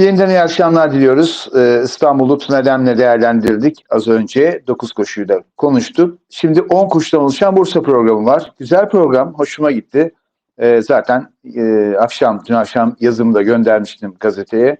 Yeniden iyi akşamlar diliyoruz. Ee, İstanbul'u tünelemle değerlendirdik az önce. 9 koşuyu da konuştuk. Şimdi 10 koşudan oluşan Bursa programı var. Güzel program, hoşuma gitti. Ee, zaten e, akşam, dün akşam yazımı da göndermiştim gazeteye.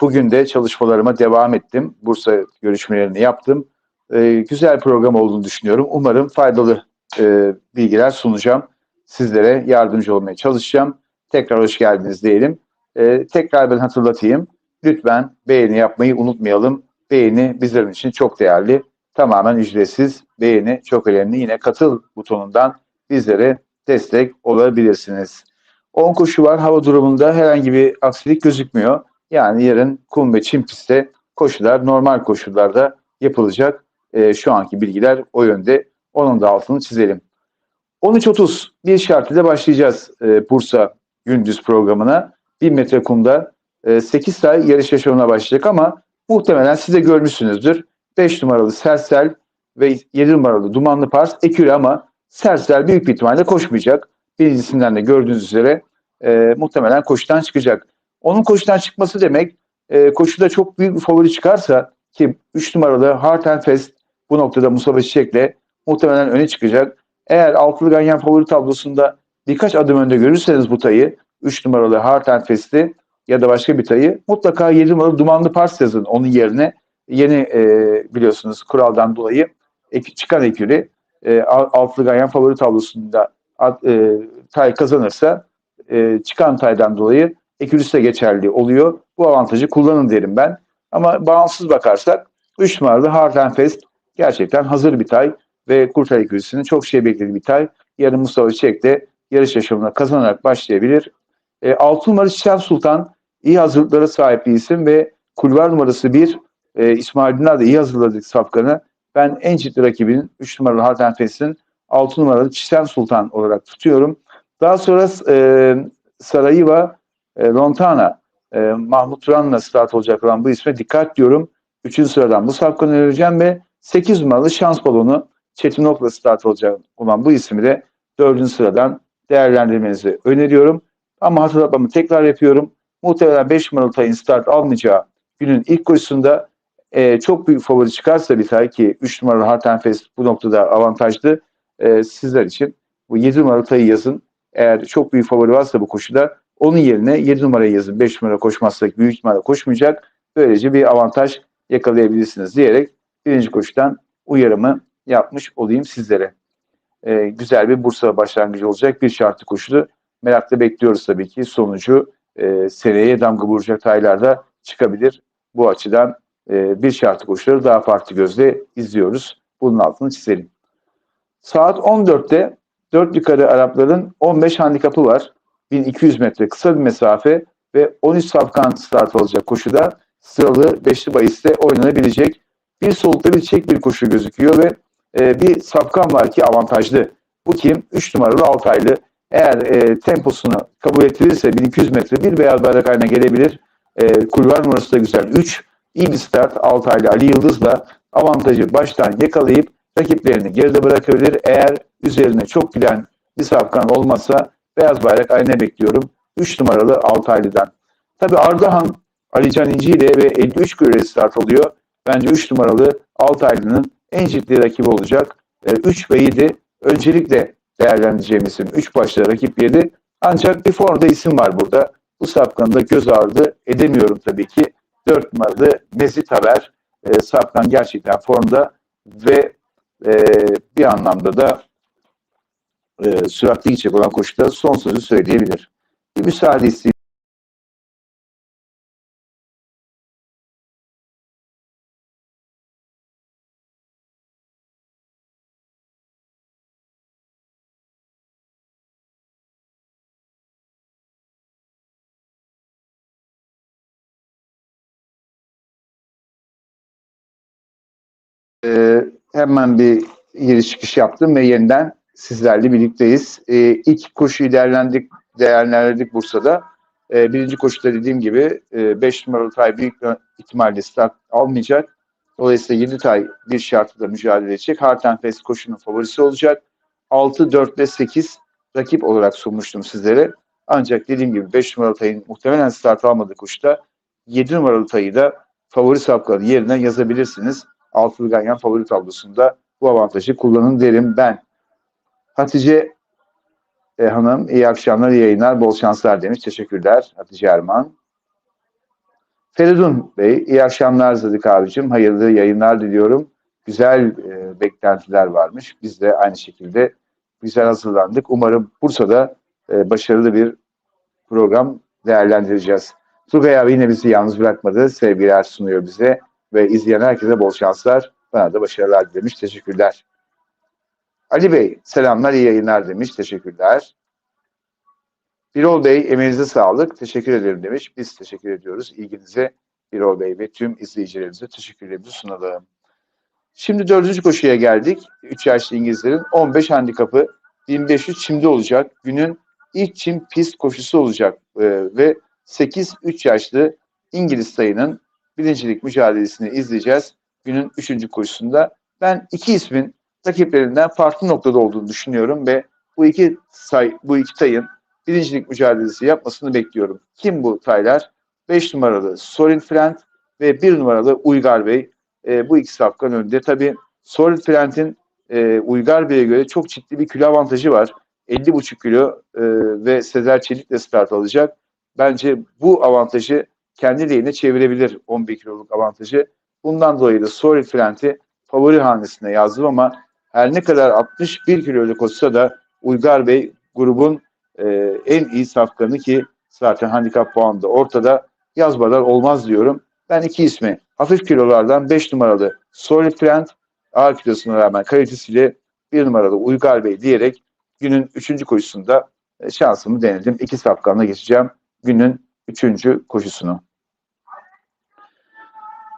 Bugün de çalışmalarıma devam ettim. Bursa görüşmelerini yaptım. Ee, güzel program olduğunu düşünüyorum. Umarım faydalı e, bilgiler sunacağım. Sizlere yardımcı olmaya çalışacağım. Tekrar hoş geldiniz diyelim. Ee, tekrar ben hatırlatayım. Lütfen beğeni yapmayı unutmayalım. Beğeni bizlerin için çok değerli. Tamamen ücretsiz. Beğeni çok önemli. Yine katıl butonundan bizlere destek olabilirsiniz. 10 koşu var. Hava durumunda herhangi bir aksilik gözükmüyor. Yani yarın kum ve çim pistte koşular normal koşullarda yapılacak. Ee, şu anki bilgiler o yönde. Onun da altını çizelim. 13.30 bir şartıyla başlayacağız e, Bursa gündüz programına. 1000 metre kumda e, 8 say yarış yaşamına başlayacak ama muhtemelen siz de görmüşsünüzdür. 5 numaralı Sersel ve 7 numaralı Dumanlı Pars ekürü ama Sersel büyük bir ihtimalle koşmayacak. Birincisinden de gördüğünüz üzere e, muhtemelen koşudan çıkacak. Onun koşudan çıkması demek e, koşuda çok büyük bir favori çıkarsa ki 3 numaralı Heart and Fest bu noktada Mustafa Çiçek'le muhtemelen öne çıkacak. Eğer altılı ganyan favori tablosunda birkaç adım önde görürseniz bu tayı 3 numaralı Heart and ya da başka bir tayı mutlaka 7 numaralı Dumanlı Pars yazın onun yerine. Yeni e, biliyorsunuz kuraldan dolayı ek, çıkan ekürü e, altılı ganyan favori tablosunda at, e, tay kazanırsa e, çıkan taydan dolayı ekürüsü de geçerli oluyor. Bu avantajı kullanın derim ben. Ama bağımsız bakarsak 3 numaralı Heart Fest gerçekten hazır bir tay ve Kurtar ekürüsünün çok şey beklediği bir tay. Yarın Mustafa Çiçek de yarış yaşamına kazanarak başlayabilir. E, 6 numaralı Çiçen Sultan iyi hazırlıklara sahip bir isim ve kulvar numarası 1 e, İsmail Dinar da iyi hazırladık safkanı. Ben en ciddi rakibinin 3 numaralı Harten Fest'in 6 numaralı Çiçen Sultan olarak tutuyorum. Daha sonra e, Sarayiva e, Lontana e, Mahmut Turan'la start olacak olan bu isme dikkat diyorum. 3. sıradan bu safkanı önereceğim ve 8 numaralı şans balonu Çetin Ok'la start olacak olan bu ismi de 4. sıradan değerlendirmenizi öneriyorum. Ama hatırlatmamı tekrar yapıyorum. Muhtemelen 5 numaralı tayın start almayacağı günün ilk koşusunda e, çok büyük favori çıkarsa bir tay ki 3 numaralı Hartenfest bu noktada avantajlı e, sizler için. Bu 7 numaralı tayı yazın. Eğer çok büyük favori varsa bu koşuda onun yerine 7 numarayı yazın. 5 numara koşmazsa büyük ihtimalle koşmayacak. Böylece bir avantaj yakalayabilirsiniz diyerek birinci koşudan uyarımı yapmış olayım sizlere. E, güzel bir Bursa başlangıcı olacak bir şartlı koşudu. Merakla bekliyoruz tabii ki sonucu e, seneye damga vuracak taylarda çıkabilir. Bu açıdan e, bir şartlı koşuları daha farklı gözle izliyoruz. Bunun altını çizelim. Saat 14'te 4 yukarı Arapların 15 handikapı var. 1200 metre kısa bir mesafe ve 13 safkan start olacak koşuda sıralı 5'li bahiste oynanabilecek. Bir solukta bir çek bir koşu gözüküyor ve e, bir safkan var ki avantajlı. Bu kim? 3 numaralı Altaylı. Eğer e, temposunu kabul ettirirse 1200 metre bir beyaz bayrak haline gelebilir. E, kulvar numarası da güzel. 3 iyi start Altaylı Ali Yıldız'la avantajı baştan yakalayıp rakiplerini geride bırakabilir. Eğer üzerine çok giden bir safkan olmazsa beyaz bayrak haline bekliyorum. 3 numaralı Altaylı'dan. Tabi Ardahan Ali Can İnci ile ve 53 göre start oluyor. Bence 3 numaralı Altaylı'nın en ciddi rakibi olacak. 3 ve 7 öncelikle değerlendireceğim isim. 3 başta rakip 7. Ancak bir formda isim var burada. Bu sapkanı da göz ardı edemiyorum tabii ki. 4 numaralı Mezit Haber. E, sapkan gerçekten formda ve e, bir anlamda da e, süratli gidecek olan koşuda son sözü söyleyebilir. Bir müsaade isteyeyim. Ee, hemen bir giriş çıkış yaptım ve yeniden sizlerle birlikteyiz. Ee, ilk koşuyu değerlendirdik, değerlendirdik Bursa'da. Ee, birinci koşuda dediğim gibi 5 e, numaralı tay büyük ihtimalle start almayacak. Dolayısıyla 7 tay bir şartla mücadele edecek. Hartenfest koşunun favorisi olacak. 6, 4 ve 8 rakip olarak sunmuştum sizlere. Ancak dediğim gibi 5 numaralı tayın muhtemelen start almadığı koşuda 7 numaralı tayı da favori safkanın yerine yazabilirsiniz. Altılı Ganyan favori tablosunda bu avantajı kullanın derim ben. Hatice e, Hanım iyi akşamlar, iyi yayınlar, bol şanslar demiş. Teşekkürler Hatice Erman. Feridun Bey, iyi akşamlar Zadık abicim. Hayırlı yayınlar diliyorum. Güzel e, beklentiler varmış. Biz de aynı şekilde güzel hazırlandık. Umarım Bursa'da e, başarılı bir program değerlendireceğiz. Turgay abi yine bizi yalnız bırakmadı. Sevgiler sunuyor bize ve izleyen herkese bol şanslar. Bana da başarılar demiş. Teşekkürler. Ali Bey selamlar iyi yayınlar demiş. Teşekkürler. Birol Bey emeğinize sağlık. Teşekkür ederim demiş. Biz teşekkür ediyoruz. İlginize Birol Bey ve tüm izleyicilerimize teşekkürlerimizi sunalım. Şimdi dördüncü koşuya geldik. 3 yaşlı İngilizlerin 15 handikapı 1500 çimde olacak. Günün ilk çim pist koşusu olacak ee, ve 8-3 yaşlı İngiliz sayının birincilik mücadelesini izleyeceğiz. Günün üçüncü koşusunda ben iki ismin rakiplerinden farklı noktada olduğunu düşünüyorum ve bu iki say bu iki tayın birincilik mücadelesi yapmasını bekliyorum. Kim bu taylar? 5 numaralı Sorin Frent ve 1 numaralı Uygar Bey. E, bu iki safkan önünde. Tabi Sorin Frent'in e, Uygar Bey'e göre çok ciddi bir kilo avantajı var. 50,5 kilo e, ve Sezer Çelik'le start alacak. Bence bu avantajı kendi lehine çevirebilir 11 kiloluk avantajı. Bundan dolayı da Sorin Frent'i favori hanesine yazdım ama her ne kadar 61 kiloluk olsa da Uygar Bey grubun e, en iyi safkanı ki zaten handikap puanı da ortada yazmadan olmaz diyorum. Ben iki ismi hafif kilolardan 5 numaralı Solid Trend ağır kilosuna rağmen kalitesiyle 1 numaralı Uygar Bey diyerek günün 3. koşusunda e, şansımı denedim. İki safkanla geçeceğim günün 3. koşusunu.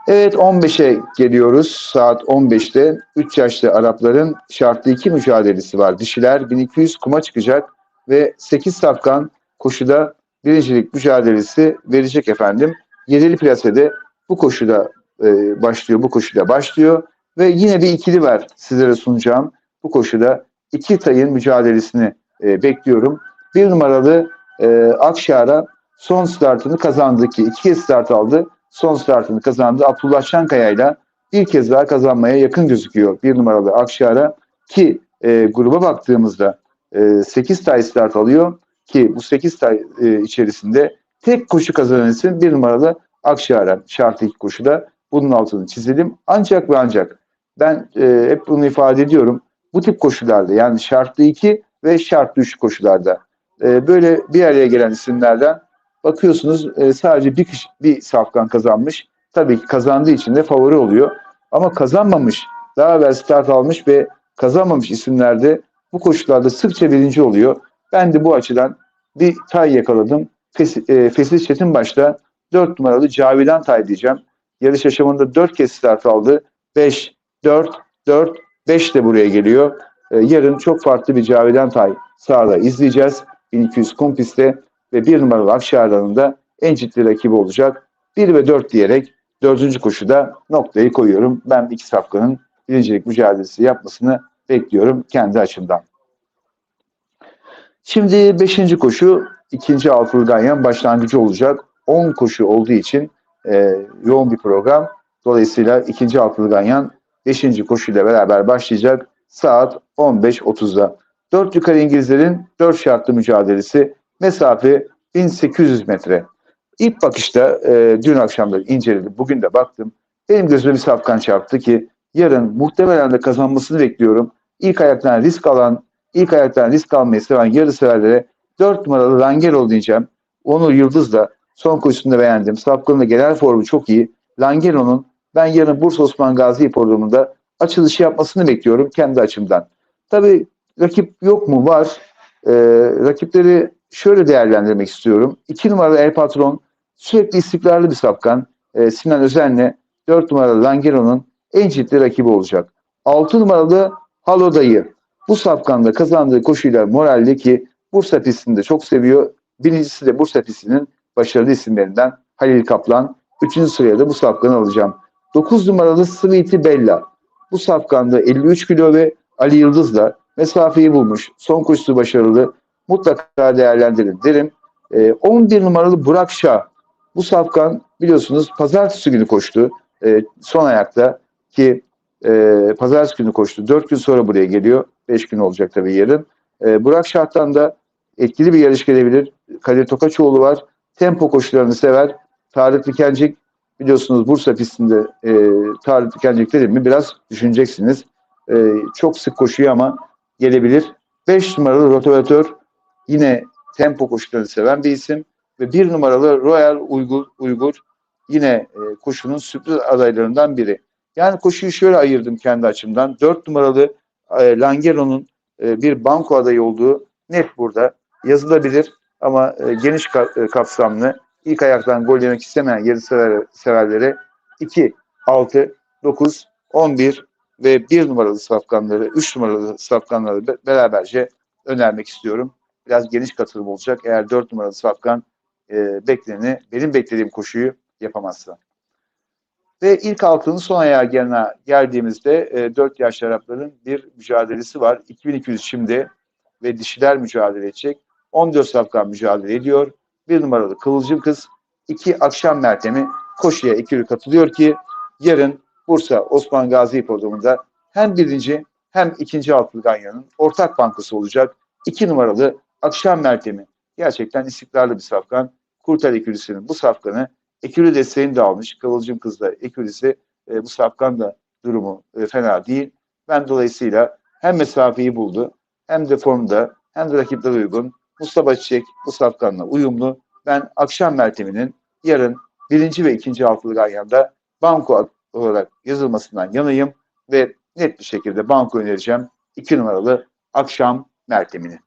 Evet 15'e geliyoruz. Saat 15'te 3 yaşlı Arapların şartlı iki mücadelesi var. Dişiler 1200 kuma çıkacak ve 8 safkan koşuda birincilik mücadelesi verecek efendim. Yedili plasede bu koşuda e, başlıyor, bu koşuda başlıyor ve yine bir ikili var sizlere sunacağım. Bu koşuda iki tayın mücadelesini e, bekliyorum. Bir numaralı e, Akşar'a son startını kazandı ki iki kez start aldı. Son startını kazandı. Abdullah Şankaya ile bir kez daha kazanmaya yakın gözüküyor bir numaralı Akşar'a ki e, gruba baktığımızda e, 8 tay start alıyor ki bu 8 tay e, içerisinde tek koşu kazanan isim bir numaralı Akşehir'e şartlı ilk koşuda bunun altını çizelim. Ancak ve ancak ben e, hep bunu ifade ediyorum. Bu tip koşularda yani şartlı 2 ve şartlı 3 koşularda e, böyle bir araya gelen isimlerden bakıyorsunuz e, sadece bir kişi, bir safkan kazanmış. Tabii ki kazandığı için de favori oluyor. Ama kazanmamış, daha evvel start almış ve kazanmamış isimlerde bu koşullarda sıkça birinci oluyor. Ben de bu açıdan bir tay yakaladım. Fes, e, Fesis Çetinbaş'ta 4 numaralı Cavidan Tay diyeceğim. Yarış aşamında 4 kez start aldı. 5, 4, 4, 5 de buraya geliyor. E, yarın çok farklı bir Cavidan Tay sahada izleyeceğiz. 1200 kompiste ve 1 numaralı Akşehir'den da en ciddi rakibi olacak. 1 ve 4 diyerek 4. koşuda noktayı koyuyorum. Ben iki safkanın birincilik mücadelesi yapmasını bekliyorum kendi açımdan. Şimdi 5. koşu ikinci altılı ganyan başlangıcı olacak. 10 koşu olduğu için e, yoğun bir program. Dolayısıyla ikinci altılı ganyan 5. koşuyla beraber başlayacak saat 15.30'da. 4 yukarı İngilizlerin 4 şartlı mücadelesi mesafe 1800 metre. İlk bakışta e, dün akşam da inceledim. Bugün de baktım. Benim gözüme bir safkan çarptı ki yarın muhtemelen de kazanmasını bekliyorum. İlk ayaktan risk alan, ilk ayaktan risk almayı seven yarı severlere 4 numaralı Langero diyeceğim. Onur Yıldız da son koşusunda beğendim. Safkan'ın da genel formu çok iyi. Langero'nun ben yarın Bursa Osman Gazi hipodromunda açılışı yapmasını bekliyorum kendi açımdan. Tabii rakip yok mu? Var. Ee, rakipleri şöyle değerlendirmek istiyorum. 2 numaralı El Patron sürekli istikrarlı bir safkan. Ee, Sinan Özen'le 4 numaralı Langero'nun en ciddi rakibi olacak. 6 numaralı Halo Dayı. Bu safkanda kazandığı koşuyla moralli ki Bursa pistinde çok seviyor. Birincisi de Bursa pistinin başarılı isimlerinden Halil Kaplan. Üçüncü sıraya da bu safkanı alacağım. 9 numaralı Sweetie Bella. Bu safkanda 53 kilo ve Ali Yıldız'la mesafeyi bulmuş. Son koşusu başarılı. Mutlaka değerlendirin derim. E, 11 numaralı Burak Şah. Bu safkan biliyorsunuz pazartesi günü koştu. E, son ayakta ki e, pazartesi günü koştu. Dört gün sonra buraya geliyor. Beş gün olacak tabii yarın. E, Burak Şart'tan da etkili bir yarış gelebilir. Kadir Tokaçoğlu var. Tempo koşularını sever. Tarık Dikencik biliyorsunuz Bursa pistinde e, Tarık Dikencik dedim mi biraz düşüneceksiniz. E, çok sık koşuyor ama gelebilir. 5 numaralı rotavatör yine tempo koşularını seven bir isim ve bir numaralı Royal Uygur, Uygur yine e, koşunun sürpriz adaylarından biri. Yani koşuyu şöyle ayırdım kendi açımdan. 4 numaralı e, Langero'nun e, bir banko adayı olduğu net burada yazılabilir ama e, geniş ka- e, kapsamlı ilk ayaktan gol yemek istemeyen yarı sever, severlere 2, 6, 9, 11 ve 1 numaralı safkanları, 3 numaralı safkanları be- beraberce önermek istiyorum. Biraz geniş katılım olacak eğer 4 numaralı safkan e, bekleneni, benim beklediğim koşuyu yapamazsa. Ve ilk altının son ayağı geline geldiğimizde e, 4 yaş Arapların bir mücadelesi var. 2200 şimdi ve dişiler mücadele edecek. 14 safkan mücadele ediyor. Bir numaralı Kıvılcım Kız, iki akşam mertemi koşuya ikili katılıyor ki yarın Bursa Osman Gazi Hipodromu'nda hem birinci hem ikinci altılı ganyanın ortak bankası olacak. İki numaralı akşam mertemi gerçekten istikrarlı bir safkan. Kurtar Ekürüsü'nün bu safkanı Ekürü desteğini de almış. Kıvılcım Kız da Ekürüsü e, bu safkan da durumu e, fena değil. Ben dolayısıyla hem mesafeyi buldu hem de formda hem de rakiplere uygun. Mustafa Çiçek bu safkanla uyumlu. Ben akşam merteminin yarın birinci ve ikinci altılı ganyanda banko olarak yazılmasından yanayım ve net bir şekilde banko önereceğim. iki numaralı akşam mertemini.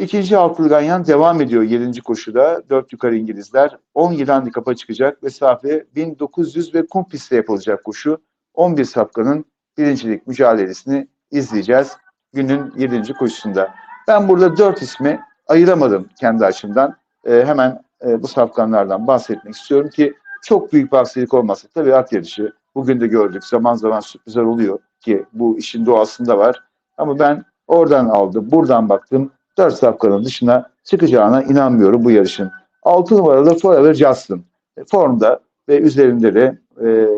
İkinci altılı ganyan devam ediyor 7. koşuda. 4 yukarı İngilizler. 17 handikapa çıkacak. Mesafe 1900 ve kum pistte yapılacak koşu. 11 safkanın birincilik mücadelesini izleyeceğiz günün 7. koşusunda. Ben burada 4 ismi ayıramadım kendi açımdan. E, hemen e, bu safkanlardan bahsetmek istiyorum ki çok büyük bir aksilik olmasa tabii at yarışı bugün de gördük zaman zaman sürprizler oluyor ki bu işin doğasında var. Ama ben oradan aldım, buradan baktım. 4 safkanın dışına çıkacağına inanmıyorum bu yarışın. 6 numaralı Forever Justin. E, formda ve üzerinde de e,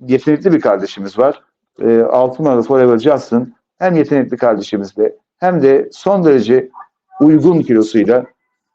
yetenekli bir kardeşimiz var. E, 6 numaralı Forever Justin hem yetenekli kardeşimizle hem de son derece uygun kilosuyla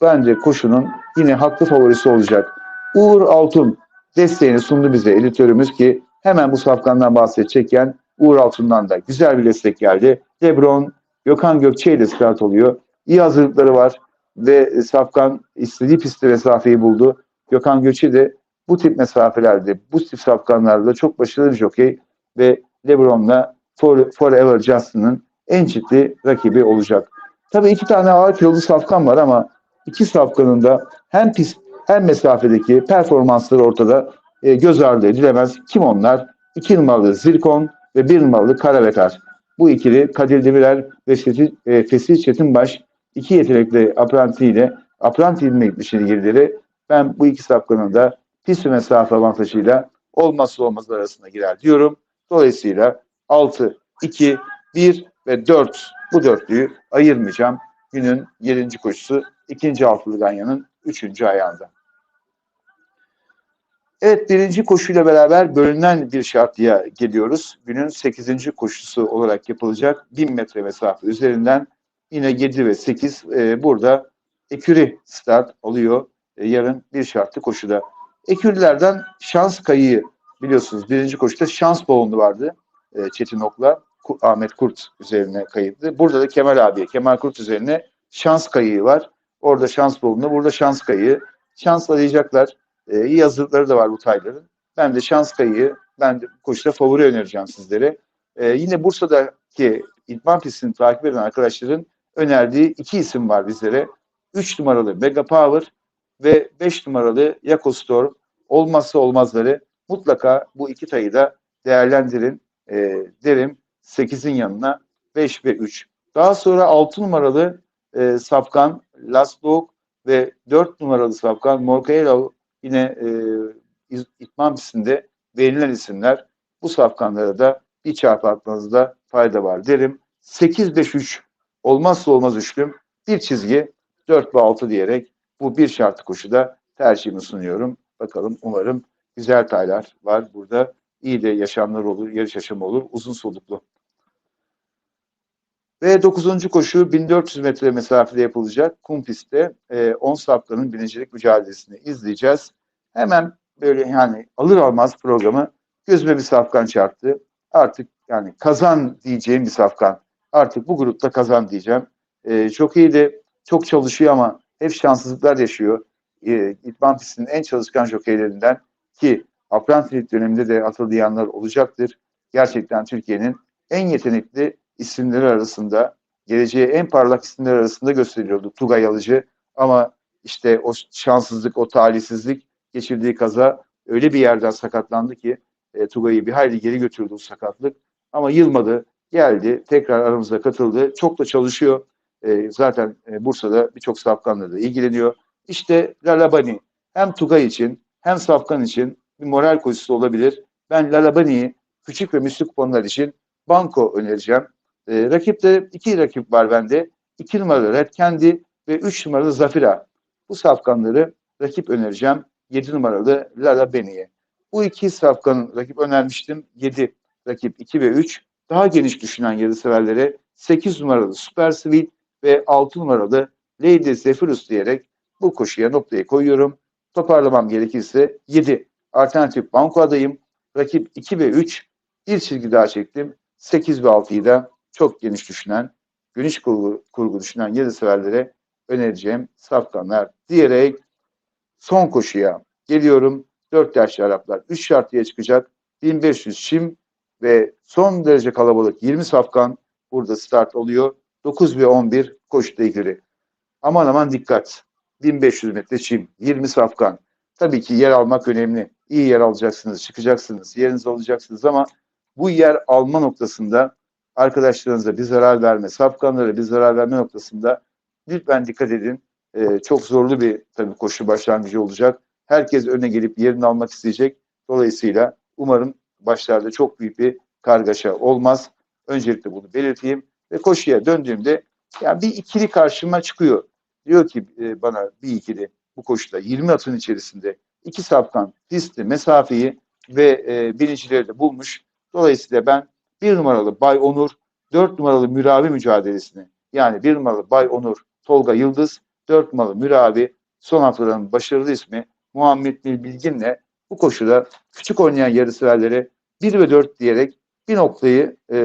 bence koşunun yine haklı favorisi olacak. Uğur Altun desteğini sundu bize editörümüz ki hemen bu safkandan bahsedecekken Uğur Altun'dan da güzel bir destek geldi. Lebron, Gökhan Gökçe ile start oluyor. İyi hazırlıkları var ve Safkan istediği pistte mesafeyi buldu. Gökhan Gökçe de bu tip mesafelerde, bu tip safkanlarda çok başarılı bir jokey ve Lebron'la For, Forever Justin'ın en ciddi rakibi olacak. Tabii iki tane ağır kilolu safkan var ama iki safkanın da hem pist hem mesafedeki performansları ortada e, göz ardı edilemez. Kim onlar? İki numaralı Zirkon ve bir numaralı Karavetar. Bu ikili Kadir Demirer ve Fesih, e, Fesih iki yetenekli aprantiyle apranti ilme dışarı girdileri. Ben bu iki safkanın da pist ve mesafe avantajıyla olmazsa olmazlar arasında girer diyorum. Dolayısıyla 6, 2, 1 ve 4 bu dörtlüyü ayırmayacağım. Günün 7. koşusu ikinci altılı ganyanın 3. ayağında. Evet birinci koşuyla beraber bölünen bir şartlıya geliyoruz. Günün 8. koşusu olarak yapılacak 1000 metre mesafe üzerinden yine 7 ve 8 e, burada eküri start alıyor e, yarın bir şartlı koşuda. Ekürilerden şans kayığı biliyorsunuz birinci koşuda şans balonu vardı e, Çetin Ok'la Ahmet Kurt üzerine kayıttı. Burada da Kemal abiye Kemal Kurt üzerine şans kayığı var. Orada şans balonu, burada şans kayığı. Şans arayacaklar. E, iyi hazırlıkları da var bu tayların. Ben de şans kayığı, ben de koşuda favori önereceğim sizlere. E, yine Bursa'daki idman pistini takip eden arkadaşların önerdiği iki isim var bizlere. 3 numaralı Mega Power ve 5 numaralı Yakostor olmazsa olmazları mutlaka bu iki tayı da değerlendirin e, derim. 8'in yanına 5 ve 3. Daha sonra 6 numaralı e, Safkan Lasbog ve 4 numaralı Safkan Morkaelo yine e, itman pistinde verilen isimler. Bu safkanlara da bir çarpı fayda var derim. 8-5-3 olmazsa olmaz üçlüm bir çizgi 4 ve 6 diyerek Bu bir şartlı koşuda tercihimi sunuyorum. Bakalım umarım güzel taylar var burada. İyi de yaşamlar olur, yarış yaşamı olur, uzun soluklu. Ve 9. koşu 1400 metre mesafede yapılacak kum pistte 10 e, sapkanın birincilik mücadelesini izleyeceğiz. Hemen böyle yani alır almaz programı gözüme bir safkan çarptı. Artık yani kazan diyeceğim bir safkan. Artık bu grupta kazan diyeceğim. E, çok iyi de çok çalışıyor ama hep şanssızlıklar yaşıyor. E, İtman pistinin en çalışkan jokeylerinden ki Aprantilik döneminde de hatırlayanlar olacaktır. Gerçekten Türkiye'nin en yetenekli isimleri arasında, geleceğe en parlak isimler arasında gösteriliyordu Tugay Alıcı. Ama işte o şanssızlık, o talihsizlik geçirdiği kaza öyle bir yerden sakatlandı ki e, Tugay'ı bir hayli geri götürdü o sakatlık. Ama yılmadı, geldi, tekrar aramıza katıldı. Çok da çalışıyor. E, zaten e, Bursa'da birçok safkanla da ilgileniyor. İşte Lalabani hem Tugay için hem Safkan için bir moral koşusu olabilir. Ben Lalabani'yi küçük ve müslük kuponlar için banko önereceğim. E, rakipte iki rakip var bende. İki numaralı Red Candy ve üç numaralı Zafira. Bu safkanları rakip önereceğim. Yedi numaralı Lala Beni'ye. Bu iki safkanın rakip önermiştim. Yedi rakip iki ve üç. Daha geniş düşünen yarı severlere sekiz numaralı Super Sweet ve altı numaralı Lady Zephyrus diyerek bu koşuya noktayı koyuyorum. Toparlamam gerekirse 7 alternatif banko adayım. Rakip 2 ve 3 bir çizgi daha çektim. 8 ve 6'yı da çok geniş düşünen, geniş kurgu, kurgu düşünen yarı severlere önereceğim safkanlar diyerek son koşuya geliyorum. 4 yaşlı Araplar 3 şartıya çıkacak. 1500 çim ve son derece kalabalık 20 safkan burada start oluyor. 9 ve 11 koşuda ilgili. Aman aman dikkat. 1500 metre çim, 20 safkan. Tabii ki yer almak önemli. İyi yer alacaksınız, çıkacaksınız, yeriniz alacaksınız ama bu yer alma noktasında arkadaşlarınıza bir zarar verme, safkanlara bir zarar verme noktasında lütfen dikkat edin. Ee, çok zorlu bir tabii koşu başlangıcı olacak. Herkes öne gelip yerini almak isteyecek. Dolayısıyla umarım başlarda çok büyük bir kargaşa olmaz. Öncelikle bunu belirteyim ve koşuya döndüğümde yani bir ikili karşıma çıkıyor. Diyor ki e, bana bir ikili bu koşuda 20 atın içerisinde iki safkan pisti, mesafeyi ve e, birincileri de bulmuş. Dolayısıyla ben bir numaralı Bay Onur, dört numaralı Müravi mücadelesini yani bir numaralı Bay Onur Tolga Yıldız, dört numaralı Müravi son haftaların başarılı ismi Muhammed Nil Bilgin'le bu koşuda küçük oynayan yarışseverlere 1 ve 4 diyerek bir noktayı e,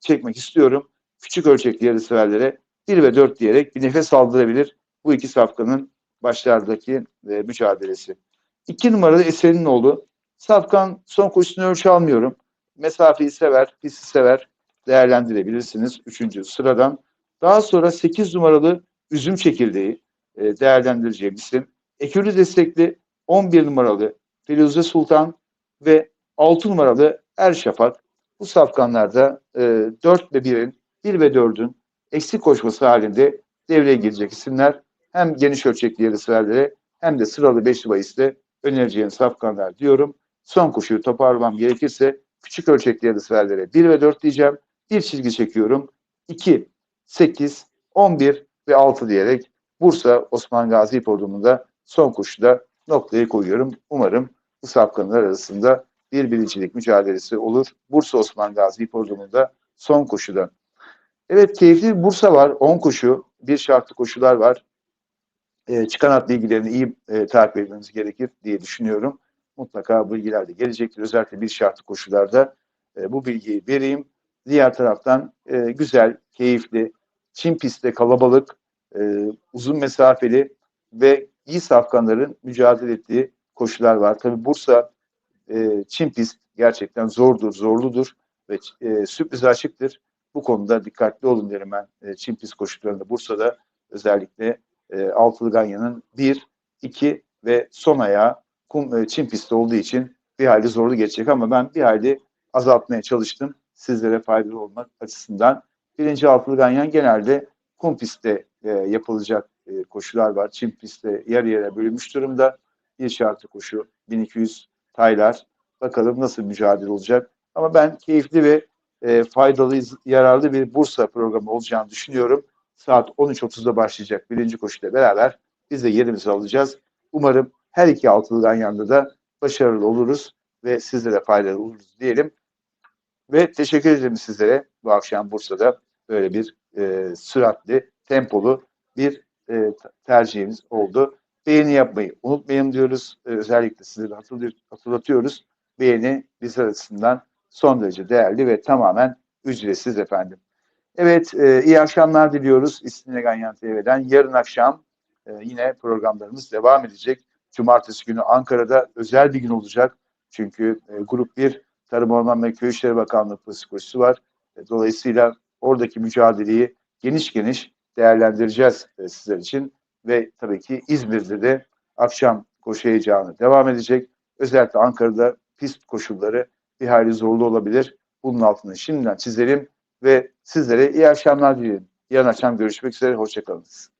çekmek istiyorum. Küçük ölçekli yarışseverlere 1 ve 4 diyerek bir nefes aldırabilir bu iki safkanın başlardaki e, mücadelesi. İki numaralı Esen'in oğlu. Safkan son koşusunu ölçü almıyorum. Mesafeyi sever, pisti sever. Değerlendirebilirsiniz. Üçüncü sıradan. Daha sonra sekiz numaralı üzüm çekirdeği e, değerlendireceğim isim. Ekürü destekli 11 numaralı Firuze Sultan ve 6 numaralı Er Şafak. Bu safkanlarda e, 4 ve 1'in 1 ve 4'ün eksik koşması halinde devreye girecek isimler hem geniş ölçekli yarışlarlara hem de sıralı 5 bahiste önereceğim safkanlar diyorum. Son koşuyu toparlamam gerekirse küçük ölçekli yarışlarlara 1 ve 4 diyeceğim. Bir çizgi çekiyorum. 2, 8, 11 ve 6 diyerek Bursa Osman Gazi Hipodromu'nda son koşuda noktayı koyuyorum. Umarım bu safkanlar arasında bir birincilik mücadelesi olur. Bursa Osman Gazi Hipodromu'nda son koşuda. Evet keyifli bir Bursa var. 10 koşu. Bir şartlı koşular var. E, çıkan at bilgilerini iyi e, takip etmemiz gerekir diye düşünüyorum. Mutlaka bu bilgiler de gelecektir. Özellikle bir şartlı koşularda e, bu bilgiyi vereyim. Diğer taraftan e, güzel, keyifli, Çin pistte kalabalık, e, uzun mesafeli ve iyi safkanların mücadele ettiği koşular var. Tabi Bursa e, Çin pist gerçekten zordur, zorludur ve e, sürpriz açıktır. Bu konuda dikkatli olun derim ben e, Çin pist koşularında. Bursa'da özellikle e, Altılı Ganya'nın bir, iki ve son ayağı kum, e, Çin pisti olduğu için bir hayli zorlu geçecek ama ben bir hayli azaltmaya çalıştım sizlere faydalı olmak açısından. Birinci Altılı Ganyan genelde kum pistte e, yapılacak e, koşular var. Çin pistte yer yere bölünmüş durumda. Bir şartı koşu 1200 taylar. Bakalım nasıl mücadele olacak. Ama ben keyifli ve e, faydalı, yararlı bir Bursa programı olacağını düşünüyorum. Saat 13.30'da başlayacak birinci koşuyla beraber Biz de yerimizi alacağız. Umarım her iki altılı ganyanda da başarılı oluruz ve sizlere faydalı oluruz diyelim. Ve teşekkür ederim sizlere bu akşam Bursa'da böyle bir e, süratli, tempolu bir e, tercihimiz oldu. Beğeni yapmayı unutmayın diyoruz. E, özellikle hatırlıyor, hatırlatıyoruz. Beğeni bizler açısından son derece değerli ve tamamen ücretsiz efendim. Evet, e, iyi akşamlar diliyoruz İstinye Ganyan TV'den. Yarın akşam e, yine programlarımız devam edecek. Cumartesi günü Ankara'da özel bir gün olacak. Çünkü e, Grup 1 Tarım Orman ve Köy İşleri Bakanlığı psikolojisi var. E, dolayısıyla oradaki mücadeleyi geniş geniş değerlendireceğiz e, sizler için. Ve tabii ki İzmir'de de akşam koşu heyecanı devam edecek. Özellikle Ankara'da pist koşulları bir hayli zorlu olabilir. Bunun altını şimdiden çizelim ve sizlere iyi akşamlar dilerim. Yarın akşam görüşmek üzere. Hoşçakalınız.